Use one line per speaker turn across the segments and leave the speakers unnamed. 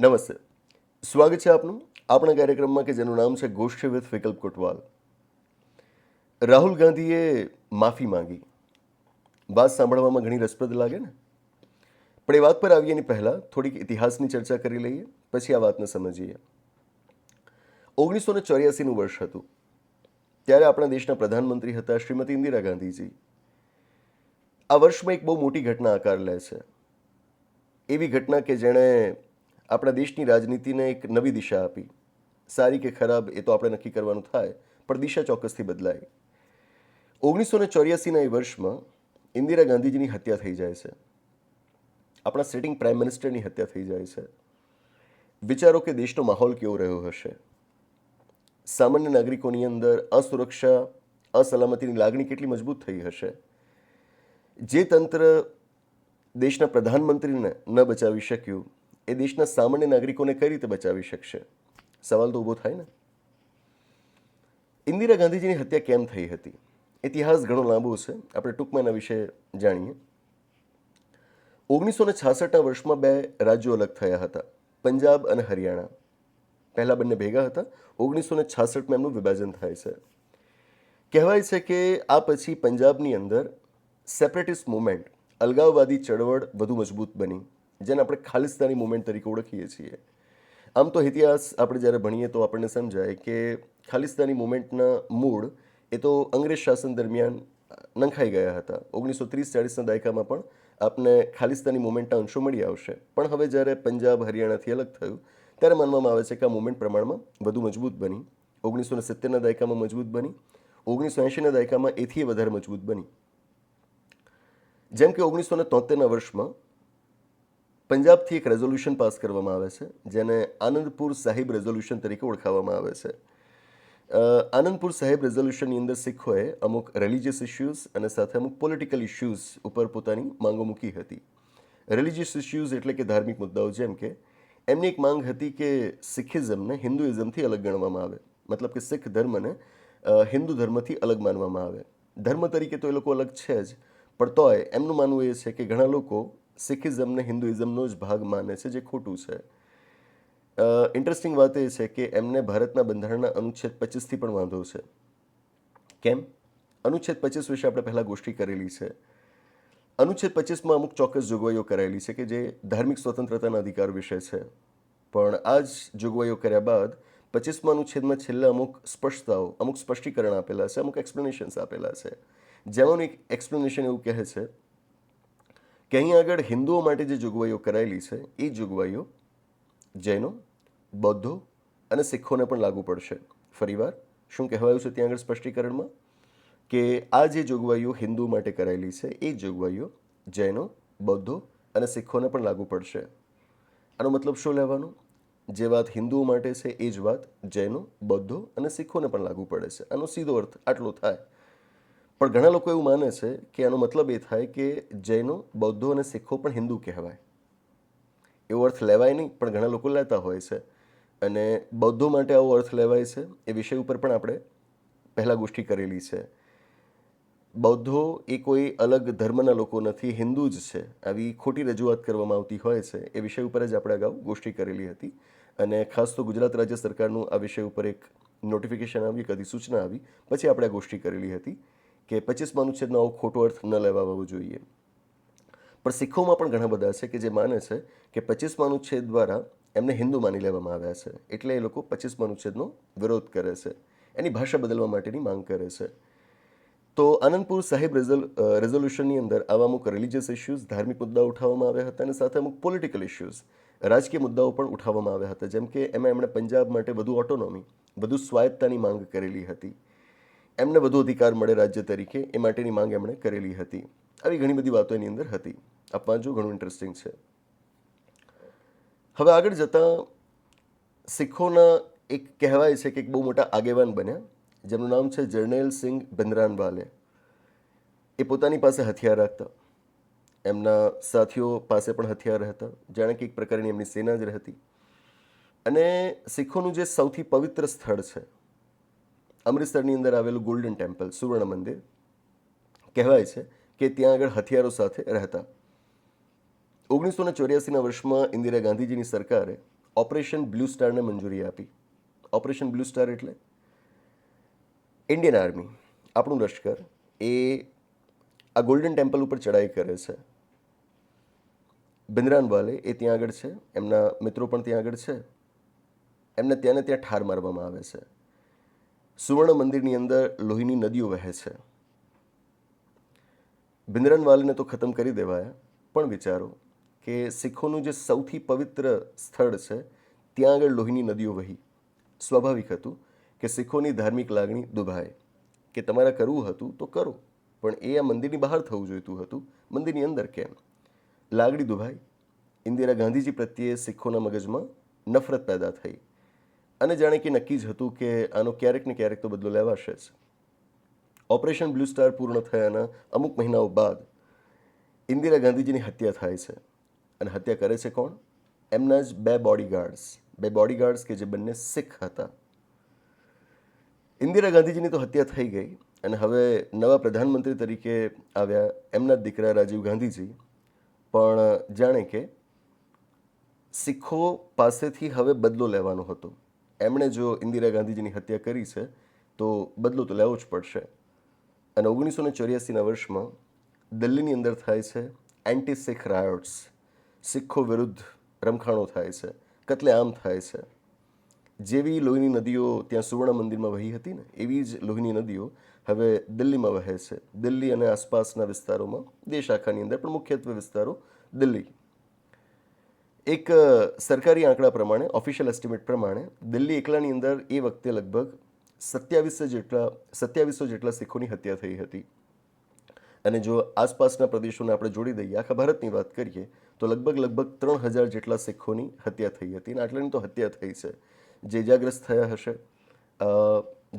નમસ્તે. સ્વાગત છે આપનું આપણા કાર્યક્રમમાં કે જેનું નામ છે ગોષ્ઠી વિથ વિકલ્પ કોટવાલ. રાહુલ ગાંધીએ માફી માંગી. વાત સાંભળવામાં ઘણી રસપ્રદ લાગે ને? પણ એ વાત પર આવીએ એની પહેલાં થોડીક ઇતિહાસની ચર્ચા કરી લઈએ, પછી આ વાતને સમજીએ. ઓગણીસો ને ચોર્યાસીનું વર્ષ હતું. ત્યારે આપણા દેશના પ્રધાનમંત્રી હતા શ્રીમતી ઇન્દિરા ગાંધીજી. આ વર્ષમાં એક બહુ મોટી ઘટના આકાર લે છે. એવી ઘટના કે જેણે આપણા દેશની રાજનીતિને એક નવી દિશા આપી. સારી કે ખરાબ એ તો આપણે નક્કી કરવાનું થાય, પણ દિશા ચોક્કસથી બદલાઈ ઓગણીસો ને ચોર્યાસીના એ વર્ષમાં ઇન્દિરા ગાંધીજીની હત્યા થઈ જાય છે. આપણા સિટિંગ પ્રાઇમ મિનિસ્ટરની હત્યા થઈ જાય છે. વિચારો કે દેશનો માહોલ કેવો રહ્યો હશે? સામાન્ય નાગરિકોની અંદર અસુરક્ષા, અસલામતીની લાગણી કેટલી મજબૂત થઈ હશે? જે તંત્ર દેશના પ્રધાનમંત્રીને ન બચાવી શક્યું એ દેશના સામાન્ય નાગરિકોને કઈ રીતે બચાવી શકશે? સવાલ તો ઊભો થાય ને. ઇન્દિરા ગાંધીજીની હત્યા કેમ થઈ હતી? ઇતિહાસ ઘણો લાંબો છે. આપણે ટૂંકમાં એના વિશે જાણીએ. ઓગણીસો ને છાસઠના વર્ષમાં બે રાજ્યો અલગ થયા હતા. પંજાબ અને હરિયાણા. પહેલા બંને ભેગા હતા. ઓગણીસો ને છાસઠમાં એમનું વિભાજન થાય છે. કહેવાય છે કે આ પછી પંજાબની અંદર સેપરેટિસ્ટ મુવમેન્ટ, અલગાવવાદી ચળવળ વધુ મજબૂત બની. જેને આપણે ખાલિસ્તાની મુવમેન્ટ તરીકે ઓળખીએ છીએ. આમ તો ઇતિહાસ આપણે જ્યારે ભણીએ તો આપણને સમજાય કે ખાલિસ્તાની મુવમેન્ટના મૂળ એ તો અંગ્રેજ શાસન દરમિયાન નંખાઈ ગયા હતા. ઓગણીસો ત્રીસ ચાળીસના દાયકામાં પણ આપને ખાલિસ્તાની મુવમેન્ટના અંશો મળી આવશે. પણ હવે જ્યારે પંજાબ, હરિયાણાથી અલગ થયું, ત્યારે માનવામાં આવે છે કે આ મુવમેન્ટ પ્રમાણમાં વધુ મજબૂત બની. ઓગણીસો ને સિત્તેરના દાયકામાં મજબૂત બની. ઓગણીસો એંશીના દાયકામાં એથી વધારે મજબૂત બની. જેમ કે ઓગણીસો ને તોતેરના વર્ષમાં પંજાબથી એક રેઝોલ્યુશન પાસ કરવામાં આવે છે, જેને આનંદપુર સાહિબ રેઝોલ્યુશન તરીકે ઓળખાવવામાં આવે છે. આનંદપુર સાહેબ રેઝોલ્યુશનની અંદર શીખોએ અમુક રિલિજિયસ ઇશ્યુઝ અને સાથે અમુક પોલિટિકલ ઇશ્યુઝ ઉપર પોતાની માંગો મૂકી હતી. રિલિજિયસ ઇશ્યુઝ એટલે કે ધાર્મિક મુદ્દાઓ, જેમ કે એમની એક માંગ હતી કે સિખિઝમને હિન્દુઇઝમથી અલગ ગણવામાં આવે. મતલબ કે શીખ ધર્મને હિન્દુ ધર્મથી અલગ માનવામાં આવે. ધર્મ તરીકે તો એ લોકો અલગ છે જ, પણ તોય એમનું માનવું એ છે કે ઘણા લોકો સિખિઝમને, હિન્દુઇઝમનો જ ભાગ માને છે જે ખોટું છે. ઇન્ટરેસ્ટિંગ વાત એ છે કે એમને ભારતના બંધારણના અનુચ્છેદ પચીસથી પણ વાંધો છે. કેમ? અનુચ્છેદ પચીસ વિશે આપણે પહેલાં ગોષ્ઠી કરેલી છે. અનુચ્છેદ પચીસમાં અમુક ચોક્કસ જોગવાઈઓ કરાયેલી છે કે જે ધાર્મિક સ્વતંત્રતાના અધિકાર વિશે છે. પણ આ જ જોગવાઈઓ કર્યા બાદ પચીસમાં અનુચ્છેદમાં છેલ્લા અમુક સ્પષ્ટતાઓ, અમુક સ્પષ્ટીકરણ આપેલા છે, અમુક એક્સપ્લેનેશન્સ આપેલા છે. જેમાંનું એક એક્સપ્લેનેશન એવું કહે છે કે અહીં આગળ હિન્દુઓ માટે જે જોગવાઈઓ કરાયેલી છે, એ જોગવાઈઓ જૈનો બૌદ્ધો અને શીખોને પણ લાગુ પડશે. ફરીવાર, શું કહેવાયું છે ત્યાં આગળ સ્પષ્ટીકરણમાં? કે આ જે જોગવાઈઓ હિન્દુ માટે કરાયેલી છે, એ જોગવાઈઓ જૈનો બૌદ્ધો અને શીખોને પણ લાગુ પડશે. આનો મતલબ શું લેવાનો? જે વાત હિન્દુઓ માટે છે, એ જ વાત જૈનો બૌદ્ધો અને શીખોને પણ લાગુ પડે છે. આનો સીધો અર્થ આટલો થાય. પણ ઘણા લોકો એવું માને છે કે આનો મતલબ એ થાય કે જૈનો બૌદ્ધો અને શીખો પણ હિન્દુ કહેવાય. એવો અર્થ લેવાય નહીં, પણ ઘણા લોકો લેતા હોય છે. અને બૌદ્ધો માટે આવો અર્થ લેવાય છે, એ વિષય ઉપર પણ આપણે પહેલાં ગોષ્ઠી કરેલી છે. બૌદ્ધો એ કોઈ અલગ ધર્મના લોકો નથી, હિન્દુ જ છે. આવી ખોટી રજૂઆત કરવામાં આવતી હોય છે, એ વિષય ઉપર જ આપણે અગાઉ ગોષ્ઠી કરેલી હતી. અને ખાસ તો ગુજરાત રાજ્ય સરકારનું આ વિષય ઉપર એક નોટિફિકેશન આવી, એક અધિસૂચના આવી, પછી આપણે આ ગોષ્ઠી કરેલી હતી. કે પચીસમાં અનુચ્છેદનો આવો ખોટો અર્થ ન લેવાવો જોઈએ. પણ શીખોમાં પણ ઘણા બધા છે કે જે માને છે કે પચીસમાં અનુચ્છેદ દ્વારા એમને હિન્દુ માની લેવામાં આવ્યા છે. એટલે એ લોકો પચીસમાં અનુચ્છેદનો વિરોધ કરે છે. એની ભાષા બદલવા માટેની માંગ કરે છે. તો આનંદપુર સાહેબ રેઝોલ રેઝોલ્યુશનની અંદર આવા અમુક રિલિજિયસ ઇસ્યુઝ ધાર્મિક મુદ્દાઓ ઉઠાવવામાં આવ્યા હતા અને સાથે અમુક પોલિટિકલ ઇસ્યુઝ રાજકીય મુદ્દાઓ પણ ઉઠાવવામાં આવ્યા હતા. જેમ કે એમાં એમણે પંજાબ માટે વધુ ઓટોનોમી વધુ સ્વાયત્તાની માંગ કરેલી હતી. એમને વધુ અધિકાર મળે રાજ્ય તરીકે એ માટેની માંગ એમણે કરેલી હતી. આવી ઘણી બધી વાતો એની અંદર હતી. આપ જો ઘણું ઇન્ટરેસ્ટિંગ છે. હવે આગળ જતાં શીખોના એક કહેવાય છે કે એક બહુ મોટા આગેવાન બન્યા, જેમનું નામ છે જર્નેલ સિંહ ભિંદરાનવાલે. એ પોતાની પાસે હથિયાર રાખતા. એમના સાથીઓ પાસે પણ હથિયાર હતા, જાણે કે એક પ્રકારની એમની સેના જ રહેતી. અને શીખોનું જે સૌથી પવિત્ર સ્થળ છે અમૃતસરની અંદર આવેલું ગોલ્ડન ટેમ્પલ સુવર્ણ મંદિર, કહેવાય છે કે ત્યાં આગળ હથિયારો સાથે રહેતા. ઓગણીસો ને ચોર્યાસીના વર્ષમાં ઇન્દિરા ગાંધીજીની સરકારે ઓપરેશન બ્લુ સ્ટારને મંજૂરી આપી. ઓપરેશન બ્લુ સ્ટાર એટલે ઇન્ડિયન આર્મી. આપણું લશ્કર એ આ ગોલ્ડન ટેમ્પલ ઉપર ચડાઈ કરે છે. બિંદરાનવાલે એ ત્યાં આગળ છે. એમના મિત્રો પણ ત્યાં આગળ છે. એમને ત્યાંને ત્યાં ઠાર મારવામાં આવે છે. સુવર્ણ મંદિરની અંદર લોહીની નદીઓ વહે છે. ભિંદરનવાલને તો ખતમ કરી દેવાયા, પણ વિચારો કે શીખોનું જે સૌથી પવિત્ર સ્થળ છે, ત્યાં આગળ લોહીની નદીઓ વહી. સ્વાભાવિક હતું કે શીખોની ધાર્મિક લાગણી દુભાય. કે તમારે કરવું હતું તો કરો, પણ એ આ મંદિરની બહાર થવું જોઈતું હતું, મંદિરની અંદર કેમ? લાગણી દુભાઈ. ઇન્દિરા ગાંધીજી પ્રત્યે શીખોના મગજમાં નફરત પેદા થઈ. અને જાણે કે નક્કી જ હતું કે આનો ક્યારેક ને ક્યારેક તો બદલો લેવાશે જ. ઓપરેશન બ્લુ સ્ટાર પૂર્ણ થયાના અમુક મહિનાઓ બાદ ઇન્દિરા ગાંધીજીની હત્યા થાય છે. અને હત્યા કરે છે કોણ? એમના જ બે બોડીગાર્ડ્સ બે બોડીગાર્ડ્સ કે જે બંને શીખ હતા. ઇન્દિરા ગાંધીજીની તો હત્યા થઈ ગઈ અને હવે નવા પ્રધાનમંત્રી તરીકે આવ્યા એમના જ દીકરા રાજીવ ગાંધીજી. પણ જાણે કે શીખો પાસેથી હવે બદલો લેવાનો હતો. એમણે જો ઇન્દિરા ગાંધીજીની હત્યા કરી છે, તો બદલો તો લેવો જ પડશે. અને ઓગણીસો ને ચોર્યાસીના વર્ષમાં દિલ્હીની અંદર થાય છે એન્ટી શીખ રાયોટ્સ. શીખો વિરુદ્ધ રમખાણો થાય છે, કતલેઆમ થાય છે. જેવી લોહીની નદીઓ ત્યાં સુવર્ણ મંદિરમાં વહી હતી ને, એવી જ લોહીની નદીઓ હવે દિલ્હીમાં વહે છે. દિલ્હી અને આસપાસના વિસ્તારોમાં, દેશ આખાની અંદર, પણ મુખ્યત્વે વિસ્તારો દિલ્હી એક સરકારી આંકડા પ્રમાણે ઓફિશિયલ એસ્ટિમેટ પ્રમાણે, દિલ્હી એકલાની અંદર એ વખતે લગભગ સત્યાવીસો જેટલા સત્યાવીસો જેટલા શીખોની હત્યા થઈ હતી. અને જો આસપાસના પ્રદેશોને આપણે જોડી દઈએ, આખા ભારતની વાત કરીએ, તો લગભગ લગભગ ત્રણ હજાર જેટલા શીખોની હત્યા થઈ હતી. અને આટલાની તો હત્યા થઈ છે. જે ઇજાગ્રસ્ત થયા હશે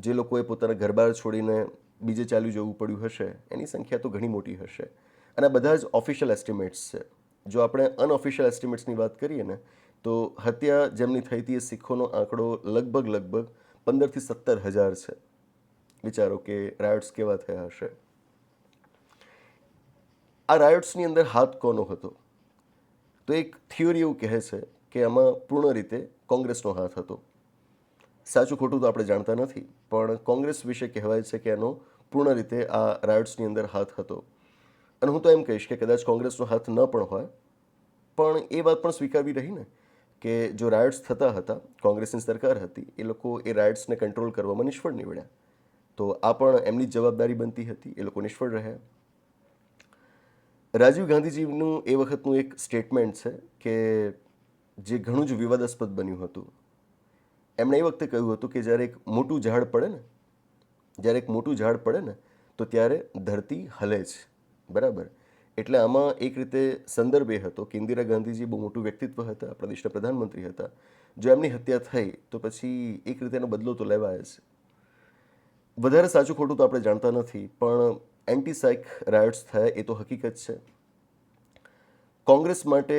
જે લોકોએ પોતાના ઘરબાર છોડીને બીજે ચાલ્યું જવું પડ્યું હશે, એની સંખ્યા તો ઘણી મોટી હશે. અને બધા જ ઓફિશિયલ એસ્ટિમેટ્સ છે. જો આપણે અનઓફિશિયલ એસ્ટિમેટ્સની વાત કરીએ ને, તો હત્યા જેમની થઈ હતી એ શીખોનો આંકડો લગભગ લગભગ પંદરથી સત્તર હજાર છે. વિચારો કે રાયોટ્સ કેવા થયા હશે? આ રાયોટ્સની અંદર હાથ કોનો હતો? તો એક થિયોરી એવું કહે છે કે આમાં પૂર્ણ રીતે કોંગ્રેસનો હાથ હતો. સાચું ખોટું તો આપણે જાણતા નથી, પણ કોંગ્રેસ વિશે કહેવાય છે કે એનો પૂર્ણ રીતે આ રાયોટ્સની અંદર હાથ હતો. અને હું તો એમ કહીશ કે કદાચ કોંગ્રેસનો હાથ ન પણ હોય, પણ એ વાત પણ સ્વીકારવી રહી ને કે જો રાયડ્સ થતા હતા, કોંગ્રેસની સરકાર હતી, એ લોકો એ રાયડ્સને કંટ્રોલ કરવામાં નિષ્ફળ નીવડ્યા. તો આ પણ એમની જ જવાબદારી બનતી હતી, એ લોકો નિષ્ફળ રહ્યા. રાજીવ ગાંધીજીનું એ વખતનું એક સ્ટેટમેન્ટ છે કે જે ઘણું જ વિવાદાસ્પદ બન્યું હતું. એમણે એ વખતે કહ્યું હતું કે જ્યારે એક મોટું ઝાડ પડે ને, જ્યારે એક મોટું ઝાડ પડે ને, તો ત્યારે ધરતી હલે જ. બરાબર. એટલે આમાં એક રીતે સંદર્ભ એ હતો કે ઇન્દિરા ગાંધીજી બહુ મોટું વ્યક્તિત્વ હતા, પ્રદેશના પ્રધાનમંત્રી હતા. જો એમની હત્યા થઈ, તો પછી એક રીતે એનો બદલો તો લેવાય જ. વધારે સાચું ખોટું તો આપણે જાણતા નથી, પણ એન્ટી સાઇક રાયોટ્સ થયા એ તો હકીકત છે. કોંગ્રેસ માટે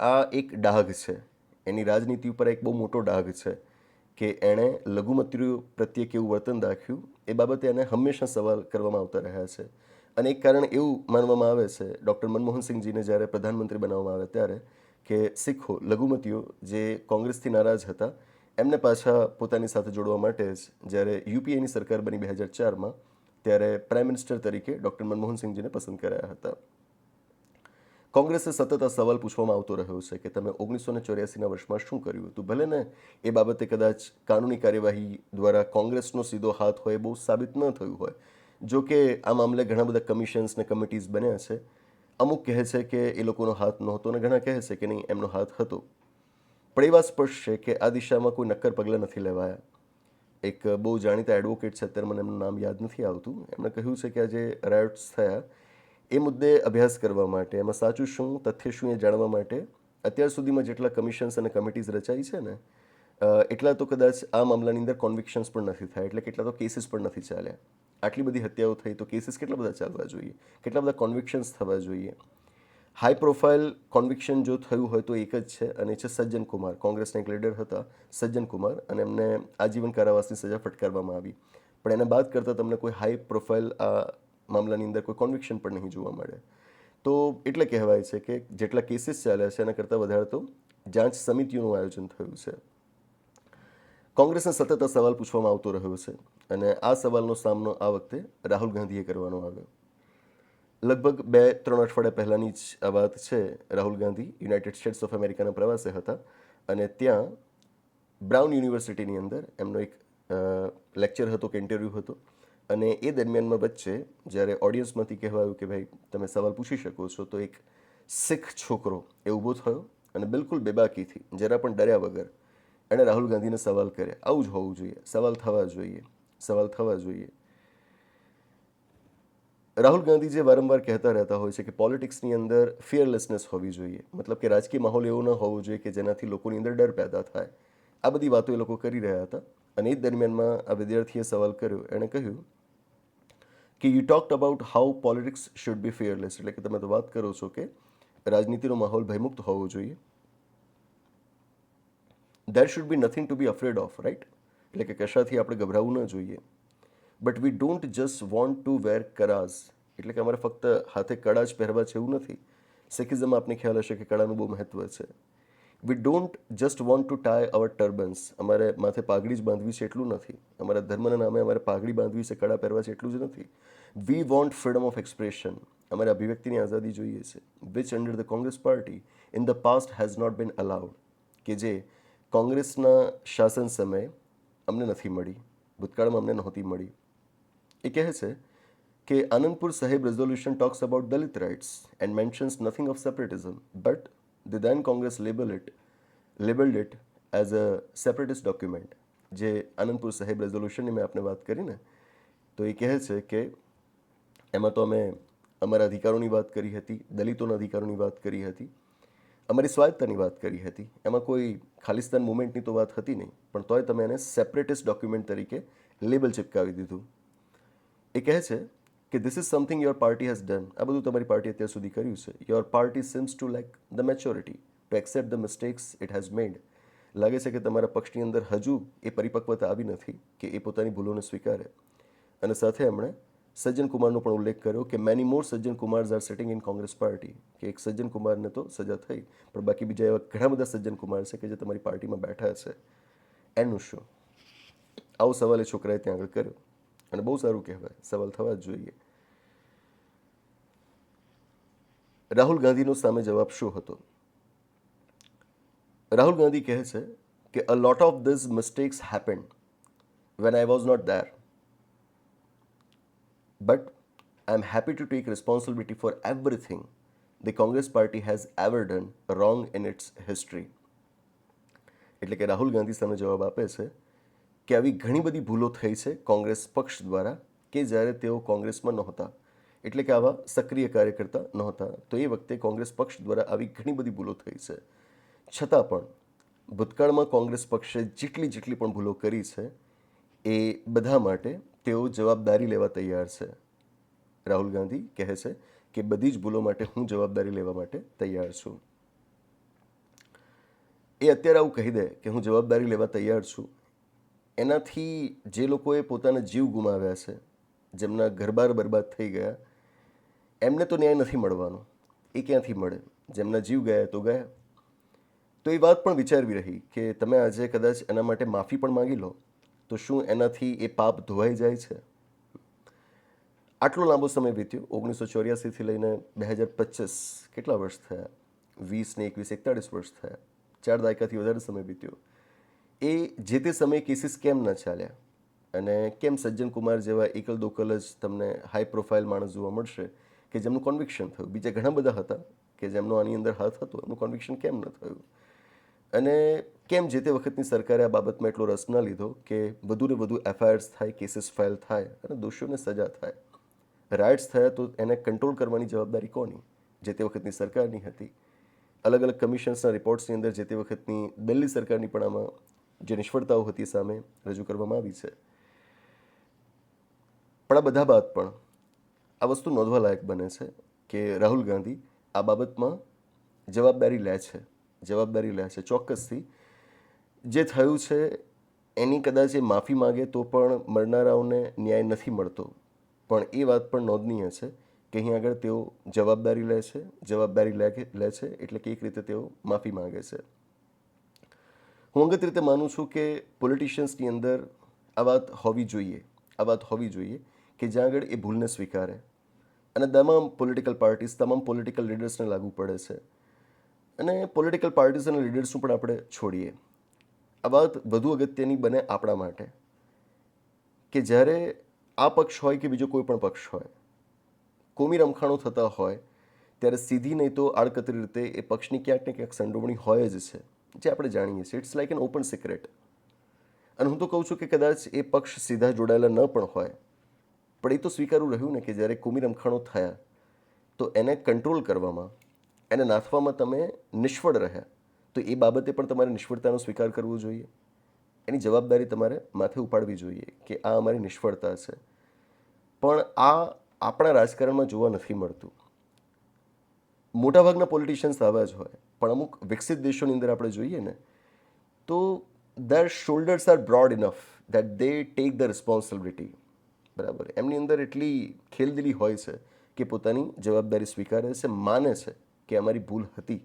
આ એક ડાઘ છે. એની રાજનીતિ ઉપર એક બહુ મોટો ડાઘ છે કે એણે લઘુમતીઓ પ્રત્યે કેવું વર્તન દાખ્યું, એ બાબતે એને હંમેશા સવાલ કરવામાં આવતા રહ્યા છે. અને એક કારણ એવું માનવામાં આવે છે, ડૉક્ટર મનમોહનસિંહજીને જ્યારે પ્રધાનમંત્રી બનાવવામાં આવ્યા ત્યારે કે શીખો, લઘુમતીઓ જે કોંગ્રેસથી નારાજ હતા, એમને પાછા પોતાની સાથે જોડવા માટે જ જ્યારે યુપીએની સરકાર બની બે હજાર ચારમાં, ત્યારે પ્રાઇમ મિનિસ્ટર તરીકે ડૉક્ટર મનમોહનસિંહજીને પસંદ કરાયા હતા. કોંગ્રેસે સતત આ સવાલ પૂછવામાં આવતો રહ્યો છે કે તમે ઓગણીસો ને ચોર્યાસીના વર્ષમાં શું કર્યું હતું? ભલે ને એ બાબતે કદાચ કાનૂની કાર્યવાહી દ્વારા કોંગ્રેસનો સીધો હાથ હોય બહુ સાબિત ન થયું હોય જો કે આ મામલે ઘણા બધા કમિશન્સ ને કમિટીઝ બન્યા છે. અમુક કહે છે કે એ લોકોનો હાથ નહોતો અને ઘણા કહે છે કે નહીં, એમનો હાથ હતો. પણ એ વાત સ્પષ્ટ છે કે આ દિશામાં કોઈ નક્કર પગલાં નથી લેવાયા. એક બહુ જાણીતા એડવોકેટ છે, અત્યારે મને એમનું નામ યાદ નથી આવતું. એમણે કહ્યું છે કે આ જે રાયોટ્સ થયા. એ મુદ્દે અભ્યાસ કરવા માટે, એમાં સાચું શું, તથ્ય શું એ જાણવા માટે અત્યાર સુધીમાં જેટલા કમિશન્સ અને કમિટીઝ રચાઈ છે ને એટલા તો કદાચ આ મામલાની અંદર કોન્વિક્શન્સ પણ નથી થાય, એટલે કેટલા તો કેસીસ પણ નથી ચાલ્યા. આટલી બધી હત્યાઓ થઈ તો કેસીસ કેટલા બધા ચાલવા જોઈએ? કેટલા બધા કોન્વિક્શન્સ થવા જોઈએ? હાઈ પ્રોફાઇલ કોન્વિક્શન જો થયું હોય તો એક જ છે અને છે સજ્જન કુમાર. કોંગ્રેસના એક લીડર હતા, સજ્જન કુમાર, અને એમને આજીવન કારાવાસની સજા ફટકારવામાં આવી. પણ એને બાદ કરતાં તમને કોઈ હાઈ પ્રોફાઇલ આ મામલાની અંદર કોઈ કોન્વિક્શન પણ નહીં જોવા મળે. તો એટલે કહેવાય છે કે જેટલા કેસીસ ચાલ્યા છે એના કરતાં વધારે તો જાંચ સમિતિઓનું આયોજન થયું છે. કોંગ્રેસને સતત સવાલ પૂછવામાં આવતો રહ્યો છે અને આ સવાલનો સામનો આ વખતે રાહુલ ગાંધીએ કરવાનો આવ્યો. લગભગ બે, ત્રણ અઠવાડિયા પહેલાંની જ આ વાત છે, Rahul Gandhi united states of અમેરિકાના પ્રવાસે હતા અને ત્યાં બ્રાઉન યુનિવર્સિટીની અંદર એમનો એક લેક્ચર હતો કે ઇન્ટરવ્યૂ હતો અને એ દરમિયાનમાં વચ્ચે જ્યારે ઓડિયન્સમાંથી કહેવાયું કે ભાઈ તમે સવાલ પૂછી શકો છો તો એક શીખ છોકરો એ ઊભો થયો અને બિલકુલ બેબાકીથી, જરા પણ ડર્યા વગર એણે રાહુલ ગાંધીને સવાલ કર્યા. આવું જ હોવું જોઈએ. સવાલ થવા જોઈએ. સવાલ થવા જોઈએ. રાહુલ ગાંધી જે વારંવાર કહેતા રહેતા હોય છે કે પોલિટિક્સની અંદર ફિયરલેસનેસ હોવી જોઈએ. મતલબ કે રાજકીય માહોલ એવો ન હોવો જોઈએ કે જેનાથી લોકોની અંદર ડર પેદા થાય. આ બધી વાતો એ લોકો કરી રહ્યા હતા. અને એ દરમિયાનમાં આ વિદ્યાર્થીએ સવાલ કર્યો. એણે કહ્યું કે you talked about how politics should be fearless એટલે કે તમે તો વાત કરો છો કે રાજનીતિનો માહોલ ભયમુક્ત હોવો જોઈએ. There should be nothing to be afraid of right એટલે કે કશાથી આપણે ગભરાવું ન જોઈએ but we don't just want to wear karas એટલે કે અમારે ફક્ત હાથે કડા જ પહેરવા છે એવું નથી સિખિઝમ આપને ખ્યાલ હશે કે કળાનું બહુ મહત્વ છે. We don't just want to tie our turbans અમારે માથે પાઘડી જ બાંધવી છે એટલું નથી. અમારા ધર્મના નામે અમારે પાઘડી બાંધવી છે કડા પહેરવા છે એટલું જ નથી. We want freedom of expression અમારે અભિવ્યક્તિની આઝાદી જોઈએ છે. Which under the Congress party in the past has not been allowed કે જે કોંગ્રેસના શાસન સમયે અમને નથી મળી, ભૂતકાળમાં અમને નહોતી મળી. એ કહે છે કે Anandpur Sahib resolution talks about Dalit rights and mentions nothing of separatism but the then Congress label it labelled it as a separatist document જે આનંદપુર સાહેબ રેઝોલ્યુશનની મેં આપને વાત કરીને તો એ કહે છે કે એમાં તો અમે અમારા અધિકારોની વાત કરી હતી, દલિતોના અધિકારોની વાત કરી હતી અમારી સ્વાયત્તાની વાત કરી હતી. એમાં કોઈ ખાલિસ્તાન મુવમેન્ટની તો વાત હતી નહીં, પણ તોય તમે એને સેપરેટિસ્ટ ડોક્યુમેન્ટ તરીકે લેબલ ચિપકાવી દીધું. એ કહે છે કે this is something your party has done આ બધું તમારી પાર્ટી અત્યાર સુધી કર્યું છે. Your party seems to like the maturity to accept the mistakes it has made લાગે છે કે તમારા પક્ષની અંદર હજુ એ પરિપક્વતા આવી નથી કે એ પોતાની ભૂલોને સ્વીકારે. અને સાથે એમણે સજ્જન કુમારનો પણ ઉલ્લેખ કર્યો કે many more Sajjan Kumars are sitting in Congress party કે એક સજ્જન કુમારને તો સજા થઈ, પણ બાકી બીજા એવા ઘણા બધા સજ્જન કુમાર છે કે જે તમારી પાર્ટીમાં બેઠા છે. એનું શું? આવો સવાલ એ છોકરાએ ત્યાં આગળ કર્યો. અને બહુ સારું કહેવાય, સવાલ થવા જ જોઈએ. રાહુલ ગાંધીનો સામે જવાબ શું હતો? રાહુલ ગાંધી કહે છે કે a lot of this mistakes happen when I was not there But I'm happy to take responsibility for everything the Congress party has ever done wrong in its history. એટલે કે રાહુલ ગાંધી સામે જવાબ આપે છે કે આવી ઘણી બધી ભૂલો થઈ છે કોંગ્રેસ પક્ષ દ્વારા કે જ્યારે તેઓ કોંગ્રેસમાં નહોતા. એટલે કે આવા સક્રિય કાર્યકર્તા નહોતા. તો એ વખતે કોંગ્રેસ પક્ષ દ્વારા આવી ઘણી બધી ભૂલો થઈ છે. છતાં પણ ભૂતકાળમાં કોંગ્રેસ પક્ષે જેટલી જેટલી પણ ભૂલો કરી છે એ બધા માટે તેઓ જવાબદારી લેવા તૈયાર છે. રાહુલ ગાંધી કહે છે કે બધી જ ભૂલો માટે હું જવાબદારી લેવા માટે તૈયાર છું. એ અત્યારે આવું કહી દે કે હું જવાબદારી લેવા તૈયાર છું. એનાથી જે લોકોએ પોતાના જીવ ગુમાવ્યા છે, જેમના ઘરબાર બરબાદ થઈ ગયા, એમને તો ન્યાય નથી મળવાનો. એ ક્યાંથી મળે? જેમના જીવ ગયા તો ગયા. તો એ વાત પણ વિચારવી રહી કે તમે આજે કદાચ એના માટે માફી પણ માંગી લો. તો શું એનાથી એ પાપ ધોવાઈ જાય છે? આટલો લાંબો સમય વીત્યો. ઓગણીસો ચોર્યાસીથી લઈને બે હજાર પચીસ કેટલા વર્ષ થયા? વીસ ને એકવીસ, એકતાળીસ વર્ષ થયા. ચાર દાયકાથી વધારે સમય વીત્યો. એ જે તે સમયે કેસીસ કેમ ન ચાલ્યા? અને કેમ સજ્જન કુમાર જેવા એકલ દોકલ જ તમને હાઈ પ્રોફાઇલ માણસ જોવા મળશે કે જેમનું કોન્વિક્શન થયું? બીજા ઘણા બધા હતા કે જેમનો આની અંદર હાથ હતો. એમનું કોન્વિક્શન કેમ ન થયું? અને કેમ જે તે વખતની સરકારે આ બાબતમાં એટલો રસ ન લીધો કે વધુને વધુ એફઆઈઆર્સ થાય, કેસીસ ફાઇલ થાય અને દોષીઓને સજા થાય? રાઇટ્સ થયા તો એને કંટ્રોલ કરવાની જવાબદારી કોની? જે તે વખતની સરકારની હતી. અલગ અલગ કમિશન્સના રિપોર્ટ્સની અંદર જે તે વખતની દિલ્હી સરકારની પણ આમાં જે નિષ્ફળતાઓ હતી સામે રજૂ કરવામાં આવી છે. પણ આ બધા બાદ પણ આ વસ્તુ નોંધવા લાયક બને છે કે રાહુલ ગાંધી આ બાબતમાં જવાબદારી લે છે. જવાબદારી લે છે. ચોક્કસથી જે થયું છે, એની કદાચ એ માફી માગે તો પણ મરનારાઓને ન્યાય નથી મળતો. પણ એ વાત પણ નોંધનીય છે કે અહીં આગળ તેઓ જવાબદારી લે છે, જવાબદારી લે લે છે એટલે કે એક રીતે તેઓ માફી માગે છે. હું અંગત રીતે માનું છું કે પોલિટિશિયન્સની અંદર આ વાત હોવી જોઈએ, આ વાત હોવી જોઈએ કે જ્યાં આગળ એ ભૂલને સ્વીકારે. અને તમામ પોલિટિકલ પાર્ટીઝ તમામ પોલિટિકલ લીડર્સને લાગુ પડે છે. અને પોલિટિકલ પાર્ટીઝ અને લીડર્સનું પણ આપણે છોડીએ. આ વાત વધુ અગત્યની બને આપણા માટે. કે જ્યારે આ પક્ષ હોય કે બીજો કોઈ પણ પક્ષ હોય, કોમી રમખાણો થતા હોય, ત્યારે સીધી નહીં તો આડકતરી રીતે એ પક્ષની ક્યાંક ને ક્યાંક સંડોવણી હોય જ છે, જે આપણે જાણીએ છીએ. It's like an open secret અને હું તો કહું છું કે કદાચ એ પક્ષ સીધા જોડાયેલા ન પણ હોય, પણ એ તો સ્વીકારવું રહ્યું ને કે જ્યારે કોમી રમખાણો થયા, તો એને કંટ્રોલ કરવામાં, એને નાથવામાં તમે નિષ્ફળ રહ્યા. તો એ બાબતે પણ તમારે નિષ્ફળતાનો સ્વીકાર કરવો જોઈએ. એની જવાબદારી તમારે માથે ઉપાડવી જોઈએ કે આ અમારી નિષ્ફળતા છે. પણ આ આપણા રાજકારણમાં જોવા નથી મળતું. મોટાભાગના પોલિટિશિયન્સ આવા જ હોય. પણ અમુક વિકસિત દેશોની અંદર આપણે જોઈએ ને, તો their shoulders are broad enough that they take the responsibility બરાબર? એમની અંદર એટલી ખેલદિલી હોય છે કે પોતાની જવાબદારી સ્વીકારે છે, માને છે કે અમારી ભૂલ હતી.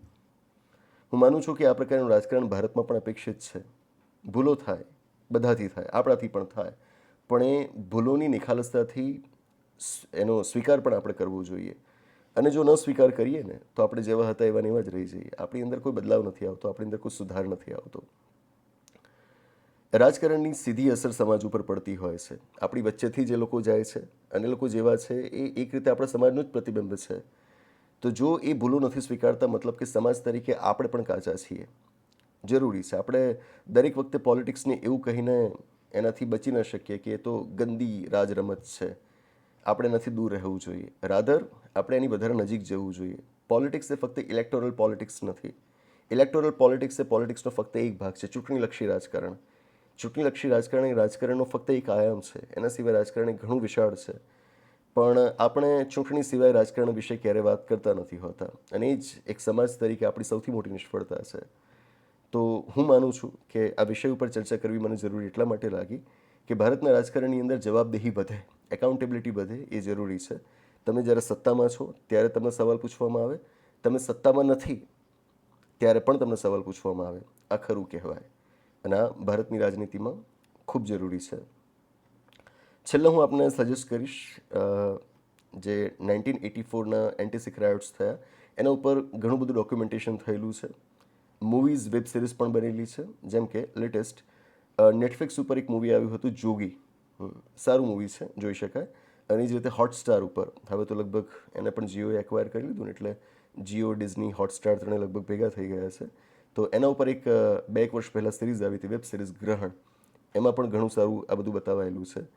હું માનું છું કે આ પ્રકારનું રાજકારણ ભારતમાં પણ અપેક્ષિત છે. ભૂલો થાય, બધાથી થાય, આપણાથી પણ થાય. પણ એ ભૂલોની નિખાલસતાથી એનો સ્વીકાર પણ આપણે કરવો જોઈએ. અને જો ન સ્વીકાર કરીએ ને, તો આપણે જેવા હતા એવા એવા જ રહી જઈએ. આપણી અંદર કોઈ બદલાવ નથી આવતો, આપણી અંદર કોઈ સુધાર નથી આવતો. રાજકારણની સીધી અસર સમાજ ઉપર પડતી હોય છે. આપણી વચ્ચેથી જે લોકો જાય છે, અને લોકો જેવા છે, એ એક રીતે આપણા સમાજનું જ પ્રતિબિંબ છે. તો જો એ ભૂલો નથી સ્વીકારતા, મતલબ કે સમાજ તરીકે આપણે પણ કાચા છીએ. જરૂરી છે. આપણે દરેક વખતે પોલિટિક્સને એવું કહીને એનાથી બચી ન શકીએ કે એ તો ગંદી રાજ રમત છે. આપણે નથી દૂર રહેવું જોઈએ. રાધર, આપણે એની વધારે નજીક જવું જોઈએ. પોલિટિક્સ એ ફક્ત ઇલેક્ટોરલ પોલિટિક્સ નથી. ઇલેક્ટોરલ પોલિટિક્સ એ પોલિટિક્સનો ફક્ત એક ભાગ છે, ચૂંટણીલક્ષી રાજકારણ. ચૂંટણીલક્ષી રાજકારણ એ રાજકારણનો ફક્ત એક આયામ છે. એના સિવાય રાજકારણ ઘણું વિશાળ છે. પણ આપણે ચૂંટણી સિવાય રાજકારણ વિશે ક્યારે વાત કરતા નથી હોતા. અને એ જ એક સમાજ તરીકે આપણી સૌથી મોટી નિષ્ફળતા છે. તો હું માનું છું કે આ વિષય ઉપર ચર્ચા કરવી મને જરૂરી એટલા માટે લાગી કે ભારતના રાજકારણની અંદર જવાબદેહી વધે એકાઉન્ટેબિલિટી વધે એ જરૂરી છે. તમે જ્યારે સત્તામાં છો ત્યારે તમને સવાલ પૂછવામાં આવે, તમે સત્તામાં નથી ત્યારે પણ તમને સવાલ પૂછવામાં આવે. આ ખરું કહેવાય. અને આ ભારતની રાજનીતિમાં ખૂબ જરૂરી છે. છેલ્લે હું આપને સજેસ્ટ કરીશ જે નાઇન્ટીન એટી ફોરના એન્ટીસિક રાયોટ્સ થયા, એના ઉપર ઘણું બધું ડોક્યુમેન્ટેશન થયેલું છે. મૂવીઝ વેબ સિરીઝ પણ બનેલી છે. જેમ કે લેટેસ્ટ નેટફ્લિક્સ ઉપર એક મૂવી આવ્યું હતું જોગી સારું મૂવી છે, જોઈ શકાય. અને જ રીતે હોટસ્ટાર ઉપર. હવે તો લગભગ એને પણ જીઓએ એક્વાયર કરી લીધું ને એટલે જીઓ ડિઝની હોટસ્ટાર ત્રણે લગભગ ભેગા થઈ ગયા છે. તો એના ઉપર એક બે એક વર્ષ પહેલાં સિરીઝ આવી હતી વેબ સિરીઝ ગ્રહણ. એમાં પણ ઘણું સારું આ બધું બતાવાયેલું છે.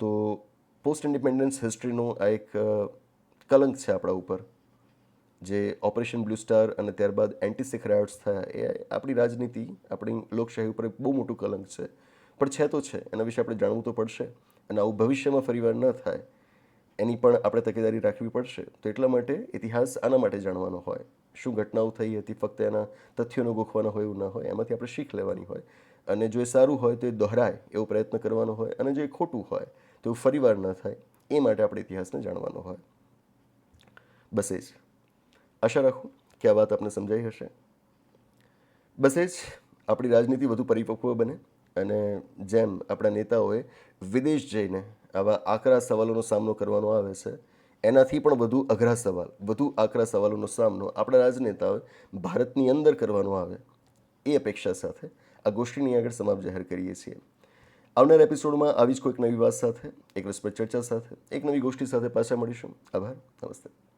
તો પોસ્ટ ઇન્ડિપેન્ડન્સ હિસ્ટ્રીનો આ એક કલંક છે આપણા ઉપર, જે ઓપરેશન બ્લુ સ્ટાર અને ત્યારબાદ એન્ટીસિક રાયોટ્સ થયા, એ આપણી રાજનીતિ, આપણી લોકશાહી ઉપર બહુ મોટું કલંક છે. પણ છે તો છે, એના વિશે આપણે જાણવું તો પડશે અને આવું ભવિષ્યમાં ફરીવાર ન થાય, એની પણ આપણે તકેદારી રાખવી પડશે. તો એટલા માટે ઇતિહાસ આના માટે જાણવાનો હોય. શું ઘટનાઓ થઈ હતી, ફક્ત એના તથ્યોનો ગોખવાનો હોય એવું ના હોય, એમાંથી આપણે શીખ લેવાની હોય. અને જો એ સારું હોય તો એ દોહરાય, એવો પ્રયત્ન કરવાનો હોય અને જો એ ખોટું હોય તો એવું ફરીવાર ન થાય, એ માટે આપણે ઇતિહાસને જાણવાનો હોય. બસ જ. આશા રાખું કે આ વાત આપને સમજાઈ હશે. બસ જ, આપણી રાજનીતિ વધુ પરિપક્વ બને અને જેમ આપણા નેતાઓએ વિદેશ જઈને આવા આકરા સવાલોનો સામનો કરવાનો આવે છે, એનાથી પણ વધુ અઘરા સવાલ, વધુ આકરા સવાલોનો સામનો આપણા રાજનેતાઓએ ભારતની અંદર કરવાનો આવે, એ અપેક્ષા સાથે આ ગોષ્ઠીની આગળ સમાપ્ત જાહેર કરીએ છીએ. આવનાર એપિસોડમાં આવી જ કોઈક નવી વાત સાથે, એક રસપ્રદ ચર્ચા સાથે, એક નવી ગોષ્ઠી સાથે પાછા મળીશું. આભાર. નમસ્તે.